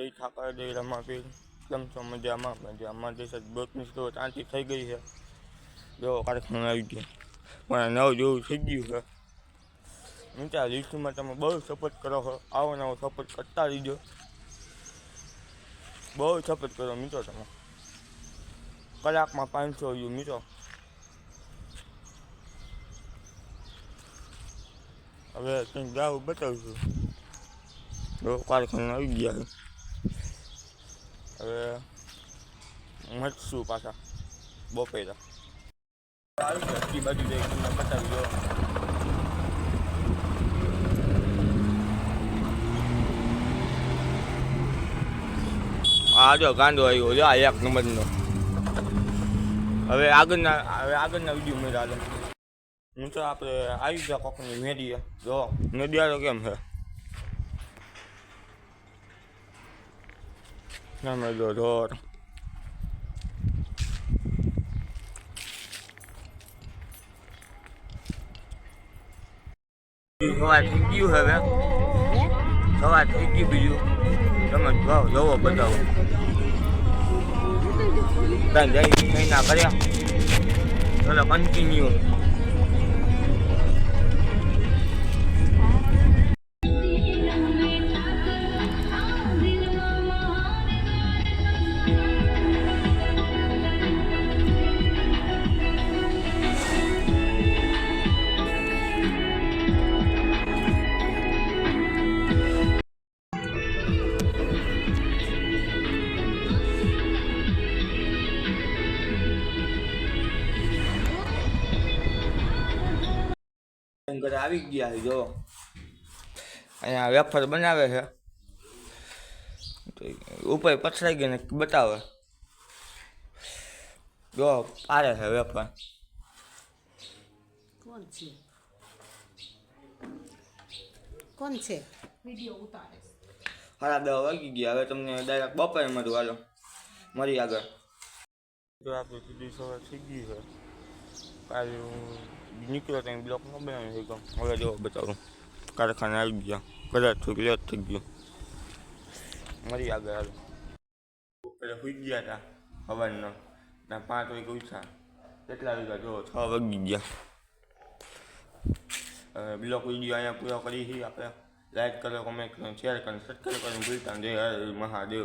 જય ઠાકર જય રમાપીર કેમ છો મજામાં મજામાં. જે છે બોટની સ્ટોર શાંતિ થઈ ગઈ છે. જો કારખાના આવી ગયા. પણ નવ જેવું થઈ ગયું છે. મીઠા લીસ્ટમાં તમે બહુ સપોર્ટ કરો છો. આવો નવો સપોર્ટ કરતા રહીજો બહુ સપોર્ટ કરો મિત્રો તમે. કલાકમાં પાંચસો વ્યૂ મિત્રો. હવે કંઈક ગાવું બતાવશું. જો કારખાના આવી ગયા હવે મટશું પાછા બપોરા આવી બાજુ જઈ તમને બતાવી દો આ જો ગાંડો આવ્યો જો આ એક નંબરનો. હવે આગળના હવે આગળના વીડિયો મેળા તો આપણે આવી ગયા કોકની મેડીએ જો. મેડિયા તો કેમ છે? મેં જો ઢોર સવાર થઈ ગયું હવે સવાર થઈ ગયું બીજું તમે જાઓ જવો બતાવો ત્યાં જઈ મહિના કર્યા ચલો કન્ટિન્યુ ઘરે આવી ગયા જો. અહીંયા વેફર બનાવે છે. ઉપર પછડાઈ ગઈ ને બતાવે. જો પારે છે વેફર. કોણ છે? કોણ છે? સાડા દસ વાગી ગયા. હવે તમને ડાયરેક્ટ બપોરે મળું. હાલો. મરી આગળ. જો આપણે સીધી સવાર થઈ ગઈ છે. કાલે નીકળ્યો ત્યાં બ્લોક ન બનાવી શક્યો હવે જો બતાવું. કારખાને આવી ગયા. કદાચ થોડુંક લેટ થઈ ગયું. મરી આગળ હાલો. પેલા સુઈ ગયા હતા સવારના ના, પાંચ વાગે ઉઠ્યા. કેટલા વાગ્યા? જો છ વાગી ગયા. બ્લોક વીડિયો અહીંયા પૂરો કરી છીએ. આપણે લાઈક કરો કોમેન્ટ કરો શેર કરો સબસ્ક્રાઈબ કરવાનું ભૂલતા. જય હર મહાદેવ.